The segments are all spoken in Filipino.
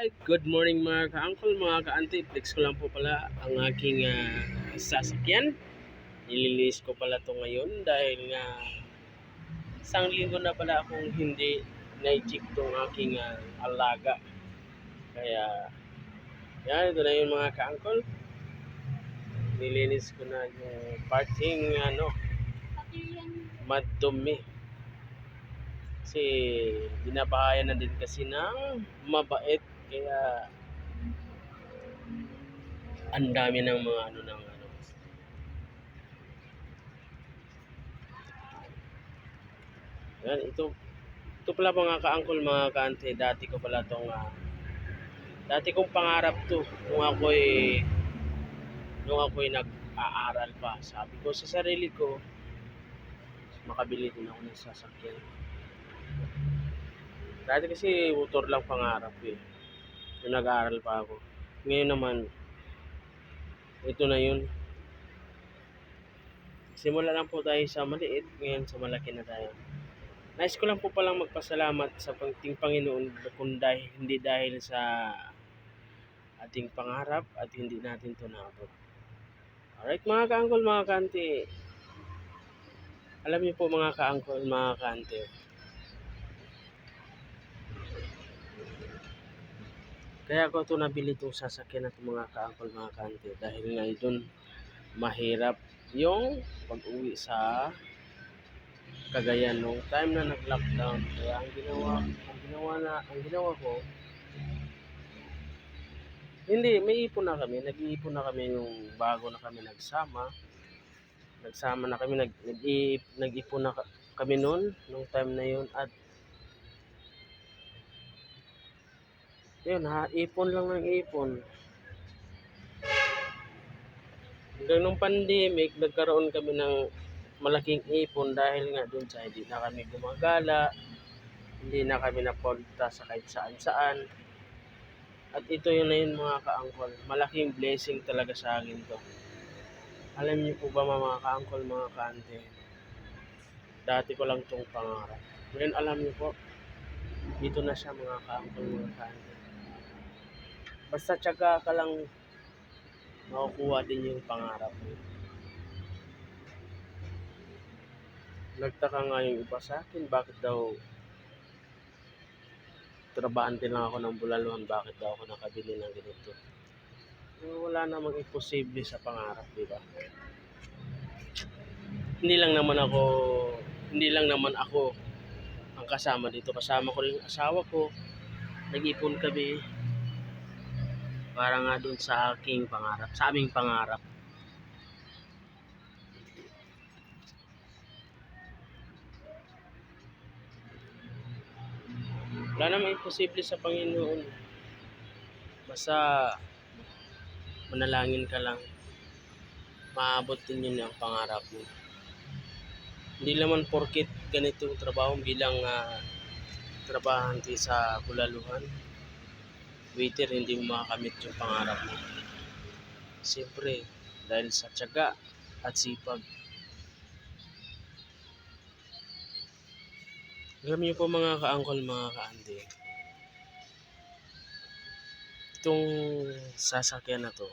Alright, good morning mga ka-uncle, mga ka-auntie. Flex ko lang po pala ang aking ah, sasakyan. Nililis ko pala to ngayon dahil nga isang linggo na pala akong hindi na-check tong aking ah, alaga. Kaya, yan, ito na yun mga ka-uncle. Nilinis ko na yung parting ano, madumi. Kasi binabahayan na din kasi ng mabait kaya ang dami ng mga ano ng ano. Yan, ito ito pala mga ka-angkol, mga ka-ante, dati ko pala tong ah, dati kong pangarap to nung ako'y nung ako'y nag-aaral pa. Sabi ko sa sarili ko, makabili din ako ng sasakyan. Dati kasi motor lang pangarap eh. Nung nag-aaral pa ako. Ngayon naman, ito na yun. Simula lang po tayo sa maliit, ngayon sa malaki na tayo. Nais ko lang po palang magpasalamat sa pagting Panginoon kung dahil, hindi dahil sa ating pangarap at hindi natin ito naabot. Alright mga ka-angkol, mga kanti. Alam niyo po mga ka-angkol, mga kanti. Kaya ako ito nabili itong sasakyan at mga ka-angkol, mga kanti. Dahil nga doon mahirap yung pag-uwi sa Cagayan nung time na nag-lockdown. Kaya ang ginawa, ang ginawa na, ang ginawa ko, hindi, may ipon na kami. Nag-iipon na kami yung bago na kami nagsama. Nagsama na kami, nag, nag, nag-ipon na ka- kami noon, nung time na yun. At yun ha, ipon lang ng ipon. Hanggang nung pandemic, nagkaroon kami ng malaking ipon dahil nga doon sa hindi na kami gumagala, hindi na kami napunta sa kahit saan saan. At ito yun na yun mga ka-angkol. Malaking blessing talaga sa akin to. Alam niyo po ba mga ka-angkol, mga ka-ante? Dati ko lang tong pangarap. Ngayon alam niyo po, dito na siya mga ka-angkol, mga ka-ante. Basta tiyaga ka lang makukuha din yung pangarap mo. Nagtaka nga yung iba sa akin, bakit daw trabahante lang ako ng bulaluhan, bakit daw ako nakabili ng ganito. Eh, wala namang imposible sa pangarap, di ba? Hindi lang naman ako, hindi lang naman ako ang kasama dito. Kasama ko rin yung asawa ko. Nag-ipon kami para nga dun sa aking pangarap, sa aming pangarap. Wala namang imposible sa Panginoon. Basta manalangin ka lang. Maabot din yun ang pangarap mo. Hindi naman porkit ganitong trabaho bilang ah, trabahante sa bulaluhan. Waiter, hindi mo makakamit yung pangarap mo. Siyempre, dahil sa tiyaga at sipag. Alam niyo po mga ka-angkol, mga ka-ante. Itong sasakyan na to,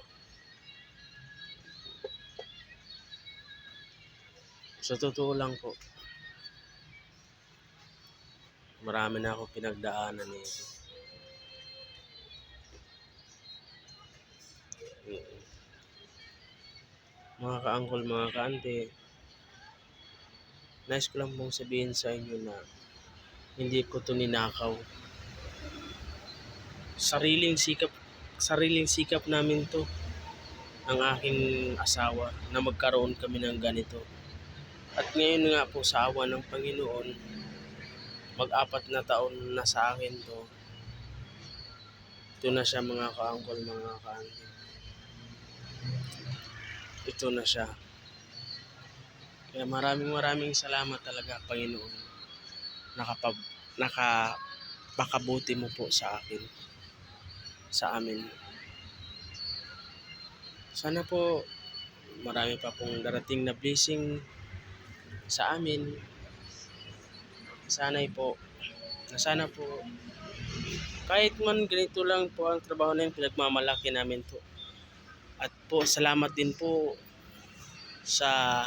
sa totoo lang po, marami na ako pinagdaanan nito. Mga ka-angkol, mga ka-ante, nais ko lang pong sabihin sa inyo na hindi ko to ninakaw. Sariling sikap, sariling sikap namin to ang aking asawa na magkaroon kami ng ganito. At ngayon nga po sa awa ng Panginoon, mag-apat na taon na sa akin to. Ito na siya mga kaangkol, mga kaangkol. Ito na siya. Kaya maraming maraming salamat talaga Panginoon. Nakapag nakapakabuti mo po sa akin. Sa amin. Sana po marami pa pong darating na blessing sa amin. Sana'y po Na sana po kahit man ganito lang po ang trabaho namin, pinagmamalaki namin po. At po, salamat din po sa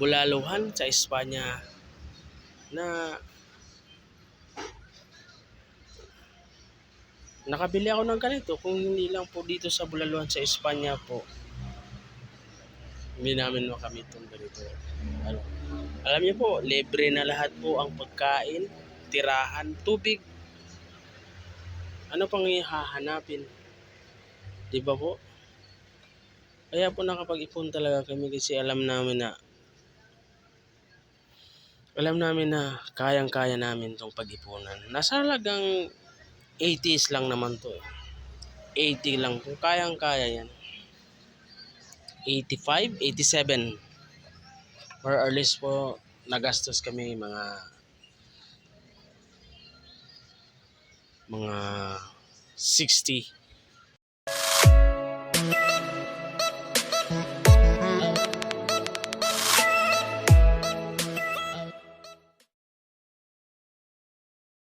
Bulaluhan sa Espanya na nakabili ako ng ganito. Kung hindi lang po dito sa Bulaluhan sa Espanya po hindi namin makamit itong ganito. Ano, alam niyo po libre na lahat po ang pagkain tirahan, tubig. Ano pang ihahanapin? Di ba po kaya po nakapag-ipon talaga kami kasi alam namin na alam namin na kayang-kaya namin tong pag-ipunan. Nasa halagang 80s lang naman to. eh. 80 lang po. Kayang-kaya yan. 85, 87. Or at least po, nagastos kami mga mga 60